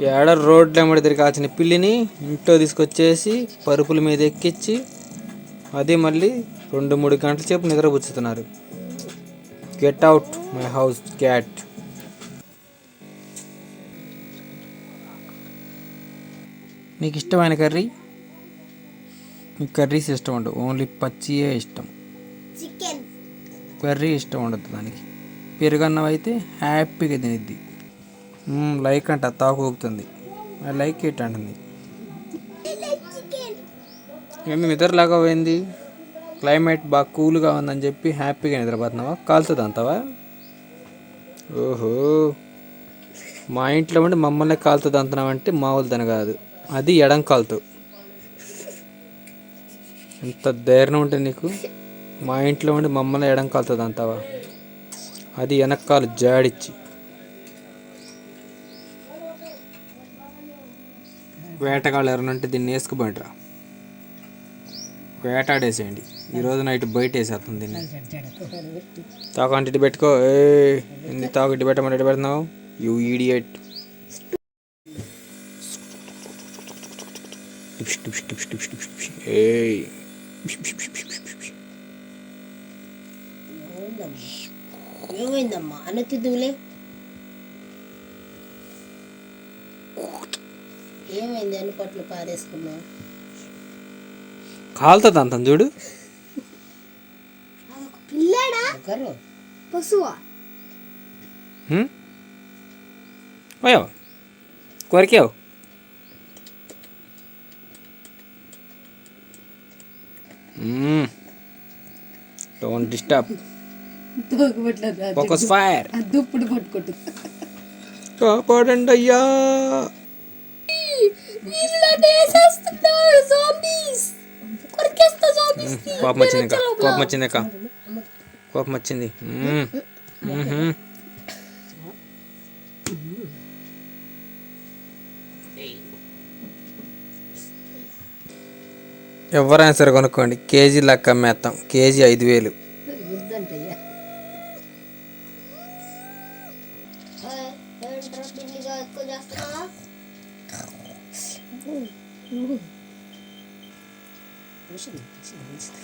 ఏడ రోడ్ల ఎమ్మడి తిరగాల్సిన పిల్లిని ఇంట్లో తీసుకొచ్చేసి పరుపుల మీద ఎక్కించి అది మళ్ళీ రెండు మూడు గంటల సేపు నిద్రపుచ్చుతున్నారు. Get out my house cat నీకు ఇష్టమైన కర్రీ? నీకు కర్రీస్ ఇష్టం ఉండవు ఓన్లీ పచ్చియే ఇష్టం. కర్రీ ఇష్టం ఉండదు దానికి. పెరుగన్నం అయితే హ్యాపీగా తినిద్ది. లైక్ అంట తాకు ఊగుతుంది. లైక్ ఇట్ అంటుంది? ఏమి నిద్రలాగా పోయింది క్లైమేట్ బాగా కూల్గా ఉందని చెప్పి హ్యాపీగా నిద్రపోతున్నావా? కాలుతుంది అంతవా ఓహో. మా ఇంట్లో ఉండి మమ్మల్ని కాలుతుంది అంటున్నామంటే మామూలు తన కాదు. అది ఎడం కాలుతూ. ఎంత ధైర్యం ఉంటుంది నీకు? మా ఇంట్లో ఉండి మమ్మల్ని ఎడం కాలుతుంది అంటావా అది వెనకాల జాడిచ్చి. వేటగాళ్ళు ఎవరనంటే దీన్ని వేసుకుపోయినరా వేటాడేసేయండి. ఈరోజు నైట్ బయట వేసేస్తుంది దీన్ని. తాకు పెట్టుకో. ఏ ఎందుకు తాకు పెట్టమంటే పెడుతున్నావు? యూ ఈడియట్ ఏయ్. ఏమైందమ్మా? అనతిద్దులే. ఏమైంది? అన్ని పట్లు పారేసుకున్నావు. కాలుతుంది అంత చూడు. పిల్లడా? పశువా? హ్మ్? పోయావు కొరికావు. డోంట్ డిస్టర్బ్ ఫోకస్ ఫైర్ దుప్పుడు కొట్టుకుంటు కాపాడండి అయ్యా కోపం వచ్చింది ఇంకా. కోపం వచ్చింది కోపం వచ్చింది. మ్మ్. మ్మ్హ్మ్. ఎవరైనా సరే కొనుక్కోండి. కేజీ లెక్క అమ్మేస్తాం కేజీ ఐదు వేలు. వద్దంటయ్యా. ఎక్కువ చేస్తున్నావా? 음, 음. 맛있네, 맛있네, 맛있네.